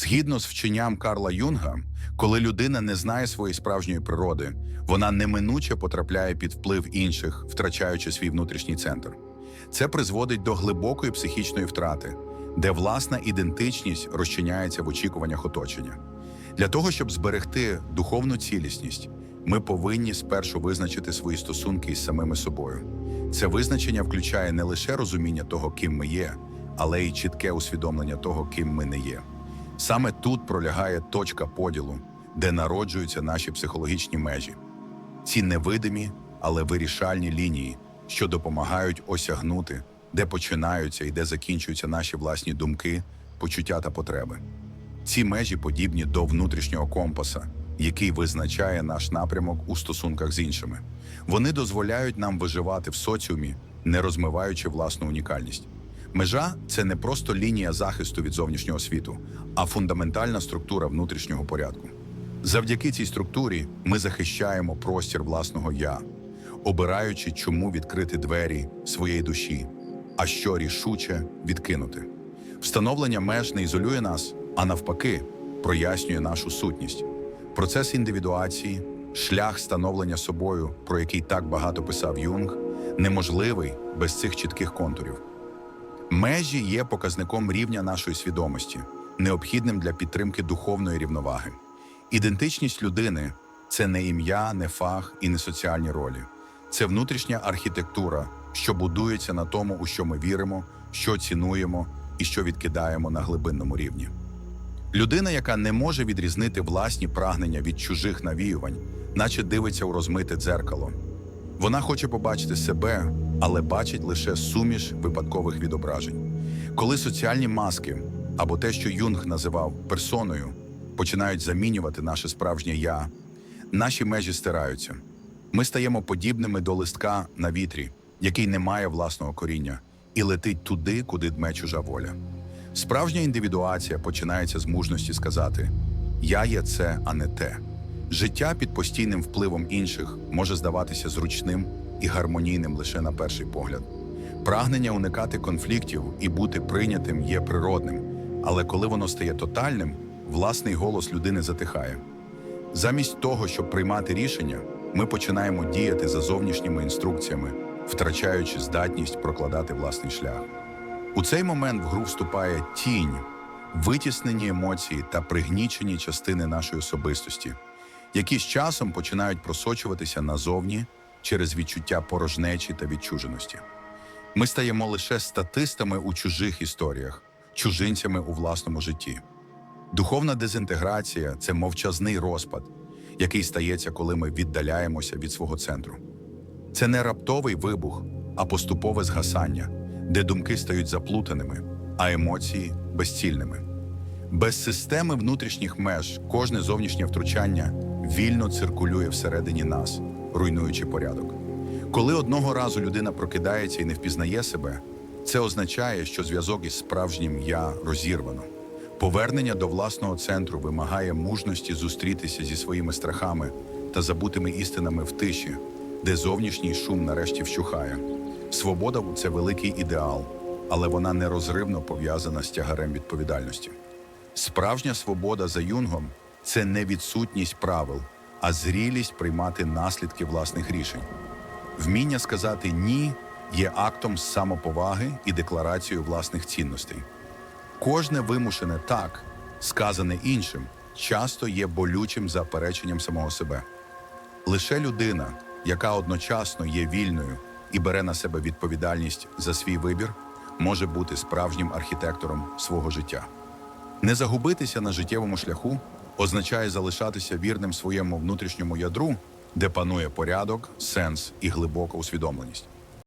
Згідно з вченням Карла Юнга, коли людина не знає своєї справжньої природи, вона неминуче потрапляє під вплив інших, втрачаючи свій внутрішній центр. Це призводить до глибокої психічної втрати, де власна ідентичність розчиняється в очікуваннях оточення. Для того, щоб зберегти духовну цілісність, ми повинні спершу визначити свої стосунки із самими собою. Це визначення включає не лише розуміння того, ким ми є, але й чітке усвідомлення того, ким ми не є. Саме тут пролягає точка поділу, де народжуються наші психологічні межі. Ці невидимі, але вирішальні лінії, що допомагають осягнути, де починаються і де закінчуються наші власні думки, почуття та потреби. Ці межі подібні до внутрішнього компаса, який визначає наш напрямок у стосунках з іншими. Вони дозволяють нам виживати в соціумі, не розмиваючи власну унікальність. Межа це не просто лінія захисту від зовнішнього світу, а фундаментальна структура внутрішнього порядку. Завдяки цій структурі ми захищаємо простір власного я, обираючи, чому відкрити двері своєї душі, а що рішуче відкинути. Встановлення меж не ізолює нас, а навпаки, прояснює нашу сутність. Процес індивідуації, шлях становлення собою, про який так багато писав Юнг, неможливий без цих чітких контурів. Межі є показником рівня нашої свідомості, необхідним для підтримки духовної рівноваги. Ідентичність людини це не ім'я, не фах і не соціальні ролі. Це внутрішня архітектура, що будується на тому, у що ми віримо, що цінуємо і що відкидаємо на глибинному рівні. Людина, яка не може відрізнити власні прагнення від чужих навіювань, наче дивиться у розмите дзеркало. Вона хоче побачити себе, але бачить лише суміш випадкових відображень. Коли соціальні маски або те, що Юнг називав персоною, починають замінювати наше справжнє я, наші межі стираються. Ми стаємо подібними до листка на вітрі, який не має власного коріння, і летить туди, куди дме чужа воля. Справжня індивідуація починається з мужності сказати: Я є це, а не те. Життя під постійним впливом інших може здаватися зручним і гармонійним лише на перший погляд. Прагнення уникати конфліктів і бути прийнятим є природним, але коли воно стає тотальним, власний голос людини затихає. Замість того, щоб приймати рішення, ми починаємо діяти за зовнішніми інструкціями, втрачаючи здатність прокладати власний шлях. У цей момент в гру вступає тінь, витіснені емоції та пригнічені частини нашої особистості, які з часом починають просочуватися назовні через відчуття порожнечі та відчуженості. Ми стаємо лише статистами у чужих історіях, чужинцями у власному житті. Духовна дезінтеграція це мовчазний розпад, який стається, коли ми віддаляємося від свого центру. Це не раптовий вибух, а поступове згасання, де думки стають заплутаними, а емоції безцільними. Без системи внутрішніх меж кожне зовнішнє втручання вільно циркулює всередині нас, руйнуючи порядок. Коли одного разу людина прокидається і не впізнає себе, це означає, що зв'язок із справжнім я розірвано. Повернення до власного центру вимагає мужності зустрітися зі своїми страхами та забутими істинами в тиші, де зовнішній шум нарешті вщухає. Свобода це великий ідеал, але вона нерозривно пов'язана з тягарем відповідальності. Справжня свобода за юнгом це не відсутність правил, а зрілість приймати наслідки власних рішень. Вміння сказати ні є актом самоповаги і декларацією власних цінностей. Кожне вимушене так, сказане іншим, часто є болючим запереченням самого себе. Лише людина, яка одночасно є вільною і бере на себе відповідальність за свій вибір, може бути справжнім архітектором свого життя. Не загубитися на життєвому шляху означає залишатися вірним своєму внутрішньому ядру, де панує порядок, сенс і глибока усвідомленість.